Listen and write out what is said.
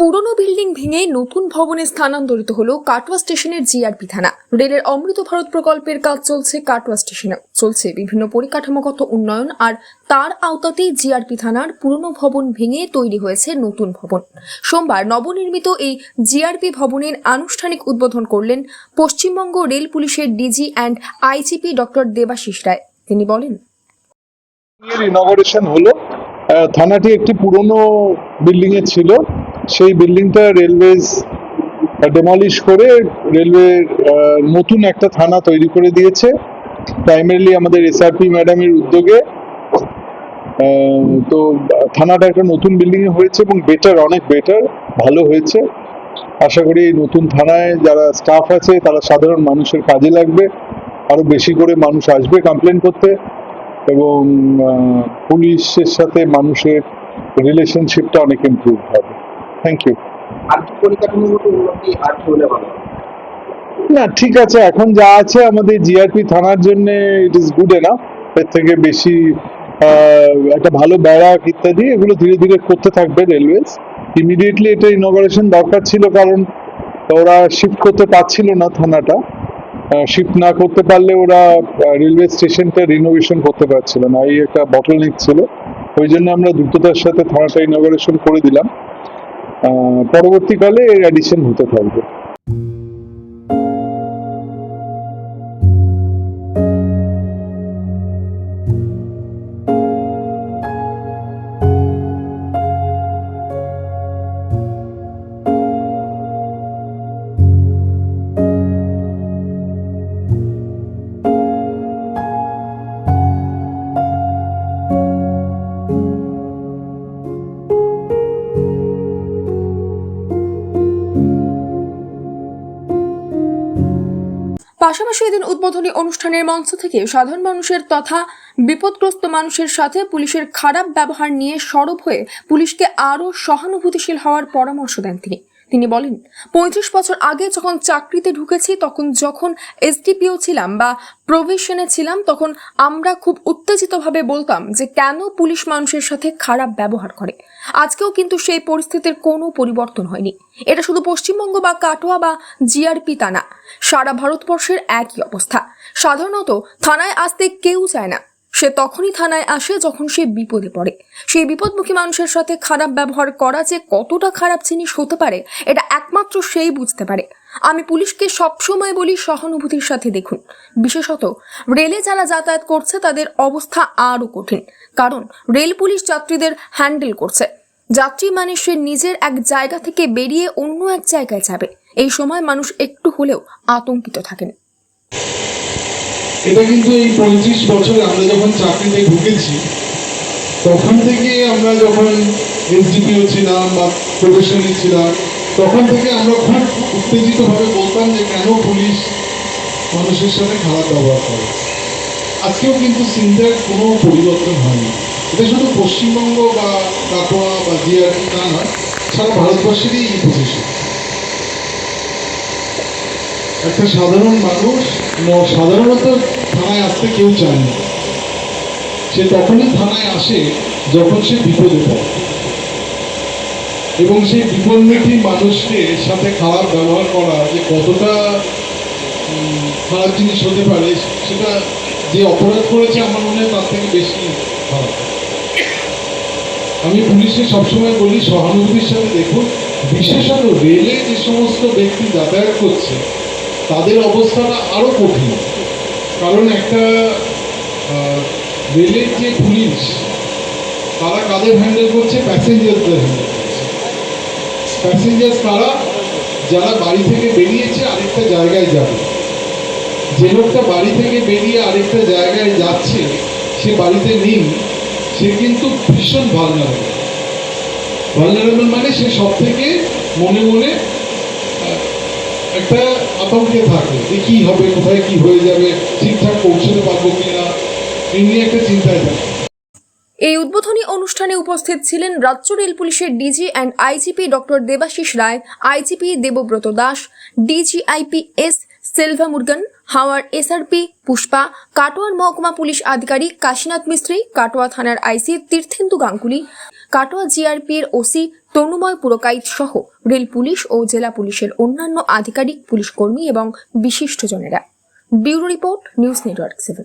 পুরনো বিল্ডিং ভেঙে নতুন ভবনে স্থানান্তরিত হলো কাটোয়া স্টেশনের জিআরপি থানা। রেলের অমৃত ভারত প্রকল্পের কাজ চলছে কাটোয়া স্টেশনে চলছে বিভিন্ন পরিকাঠামোগত উন্নয়ন আর তার আওতাতেই জিআরপি থানার পুরনো ভবন ভেঙে তৈরি হয়েছে নতুন ভবন। সোমবার নবনির্মিত এই জিআরপি ভবনের আনুষ্ঠানিক উদ্বোধন করলেন পশ্চিমবঙ্গ রেল পুলিশের DG and IGP doctor Debashis Roy. তিনি বলেন থানাটি একটি পুরনো বিল্ডিং এ ছিল। সেই বিল্ডিংটা রেলওয়েজ ডেমলিশ করে রেলওয়ে নতুন একটা থানা তৈরি করে দিয়েছে প্রাইমারিলি আমাদের এসআরপি ম্যাডামের উদ্যোগে। তো থানাটা একটা নতুন বিল্ডিং হয়েছে এবং বেটার অনেক বেটার ভালো হয়েছে। আশা করি এই নতুন থানায় যারা স্টাফ আছে, তারা সাধারণ মানুষের কাজে লাগবে। আরও বেশি করে মানুষ আসবে কমপ্লেন করতে এবং পুলিশের সাথে মানুষের রিলেশনশিপটা অনেক ইমপ্রুভ হবে। থ্যাংক ইউ আর্থিক পরিকাঠামোগত উন্নতি আর হলে ভালো না ঠিক আছে এখন যা আছে আমাদের জিআরপি থানার জন্য ইট ইজ গুড এনাফ এর থেকে বেশি একটা ভালো ব্যারাক ইত্যাদি এগুলো ধীরে ধীরে করতে থাকবে রেলওয়েজ ইমিডিয়েটলি এটা ইনগরেশন দরকার ছিল কারণ ওরা শিফট করতে পারছিল না থানাটা। শিফট না করতে পারলে ওরা রেলওয়ে স্টেশনটা রিনোভেশন করতে পারছিল না। এই একটা বটলনেক ছিল। ওই জন্য আমরা দ্রুততার সাথে থানাটা ইনগরেশন করে দিলাম। পরবর্তীকালে এর অ্যাডিশন হতে থাকবে। পাশাপাশি এদিন উদ্বোধনী অনুষ্ঠানের মঞ্চ থেকে সাধারণ মানুষের তথা বিপদগ্রস্ত মানুষের সাথে পুলিশের খারাপ ব্যবহার নিয়ে সরব হয়ে পুলিশকে আরও সহানুভূতিশীল হওয়ার পরামর্শ দেন তিনি। তিনি বলেন, পঁয়ত্রিশ বছর আগে যখন চাকরিতে ঢুকেছি, তখন যখন এসডিপিও ছিলাম বা প্রভিশনে ছিলাম, তখন আমরা খুব উত্তেজিতভাবে বলতাম যে কেন পুলিশ মানুষের সাথে খারাপ ব্যবহার করে। আজকেও কিন্তু সেই পরিস্থিতির কোনো পরিবর্তন হয়নি। এটা শুধু পশ্চিমবঙ্গ বা কাটোয়া বা জিআরপি তা না, সারা ভারতবর্ষের একই অবস্থা। সাধারণত থানায় আসতে কেউ চায় না। সে তখনই থানায় আসে যখন সে বিপদে পড়ে। সেই বিপদমুখী মানুষের সাথে খারাপ ব্যবহার করা যে কতটা খারাপ জিনিস হতে পারে, এটা একমাত্র সেই বুঝতে পারে। আমি পুলিশকে সবসময় বলি, সহানুভূতির সাথে দেখুন। বিশেষত, রেলে যারা যাতায়াত করছে, তাদের অবস্থা আরও কঠিন। কারণ, রেল পুলিশ যাত্রীদের হ্যান্ডেল করছে। যাত্রী মানে সে নিজের এক জায়গা থেকে বেরিয়ে অন্য এক জায়গায় যাবে। এই সময় মানুষ একটু হলেও আতঙ্কিত থাকেন। এটা কিন্তু এই পঁয়ত্রিশ বছরে আমরা যখন চাকরিতে ঢুকেছি, তখন থেকে আমরা যখন এসডিপিও ছিলাম বা প্রফেশনালি ছিলাম, তখন থেকে আমরা খুব উত্তেজিতভাবে বলতাম যে কেন পুলিশ মানুষের সাথে খারাপ ব্যবহার করে। আজকেও কিন্তু সিনটার কোনো পরিবর্তন হয়নি। এটা শুধু পশ্চিমবঙ্গ বা কাটোয়া বা জিআরপি তা নয়, সারা ভারতবর্ষেরই এই পজিশন একটা সাধারণ মানুষ সাধারণত থানায় আসতে কেউ চায় না। সে তখনই থানায় আসে যখন সে বিপদে পড়ে। এবং সেই বিপন্নমুখী মানুষকে সাথে খারাপ ব্যবহার করা, যে কতটা খারাপ জিনিস হতে পারে, সেটা যে অপরাধ করেছে আমার মনে হয় তার থেকে বেশি খারাপ আমি পুলিশকে সবসময় বলি, সহানুভূতির সাথে দেখুন, বিশেষত রেলে যে সমস্ত ব্যক্তি যাতায়াত করছে তাদের অবস্থাটা আরও কঠিন। কারণ একটা রেলের যে পুলিশ তারা কাদের হ্যান্ডেল করছে? প্যাসেঞ্জারদের হ্যান্ডেল প্যাসেঞ্জার তারা, যারা বাড়ি থেকে বেরিয়েছে, আরেকটা জায়গায় যাবে। যে লোকটা বাড়ি থেকে বেরিয়ে আরেকটা জায়গায় যাচ্ছে, সে বাড়িতে নেই, সে কিন্তু ভীষণ ভালনারেবল ভালনারেবল মানে সে সব থেকে মনে মনে একটা আতঙ্কে থাকে। যে কি হবে? কোথায় কি হয়ে যাবে? ঠিকঠাক পৌঁছতে পারব কিনা? এই নিয়ে একটা চিন্তায় থাকে। এই উদ্বোধনী অনুষ্ঠানে উপস্থিত ছিলেন রাজ্য রেল পুলিশের DG and IGP doctor Debashis Roy, IGP Debabrata Das DIGP S Selva Murugan, হাওয়ার এসআরপি পুষ্পা, কাটোয়ার মহকুমা পুলিশ আধিকারিক কাশীনাথ মিস্ত্রি, কাটোয়া থানার আইসি তীর্থেন্দু গাঙ্গুলি, কাটোয়া জিআরপি এর ওসি তনুময় পুরকাইত সহ রেল পুলিশ ও জেলা পুলিশের অন্যান্য আধিকারিক, পুলিশ কর্মী এবং বিশিষ্টজনেরা। Bureau report, news network seven.